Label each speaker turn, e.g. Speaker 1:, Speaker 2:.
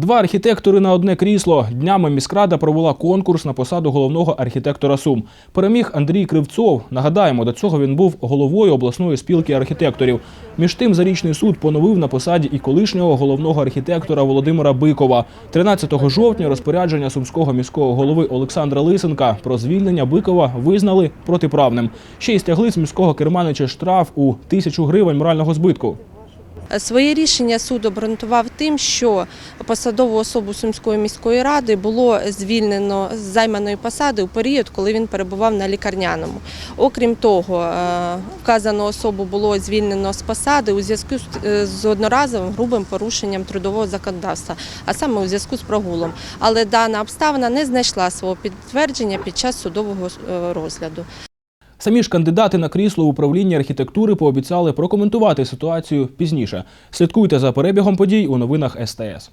Speaker 1: Два архітектори на одне крісло. Днями міськрада провела конкурс на посаду головного архітектора Сум. Переміг Андрій Кривцов. Нагадаємо, до цього він був головою обласної спілки архітекторів. Між тим, зарічний суд поновив на посаді і колишнього головного архітектора Володимира Бикова. 13 жовтня розпорядження сумського міського голови Олександра Лисенка про звільнення Бикова визнали протиправним. Ще й стягли з міського керманича штраф у тисячу гривень морального збитку.
Speaker 2: Своє рішення суд обґрунтував тим, що посадову особу Сумської міської ради було звільнено з займаної посади у період, коли він перебував на лікарняному. Окрім того, е, вказану особу було звільнено з посади у зв'язку з- е, одноразовим грубим порушенням трудового законодавства, а саме у зв'язку з прогулом. Але дана обставина не знайшла свого підтвердження під час судового е, розгляду.
Speaker 1: Самі ж кандидати на крісло управління архітектури пообіцяли прокоментувати ситуацію пізніше. Слідкуйте за перебігом подій у новинах СТС.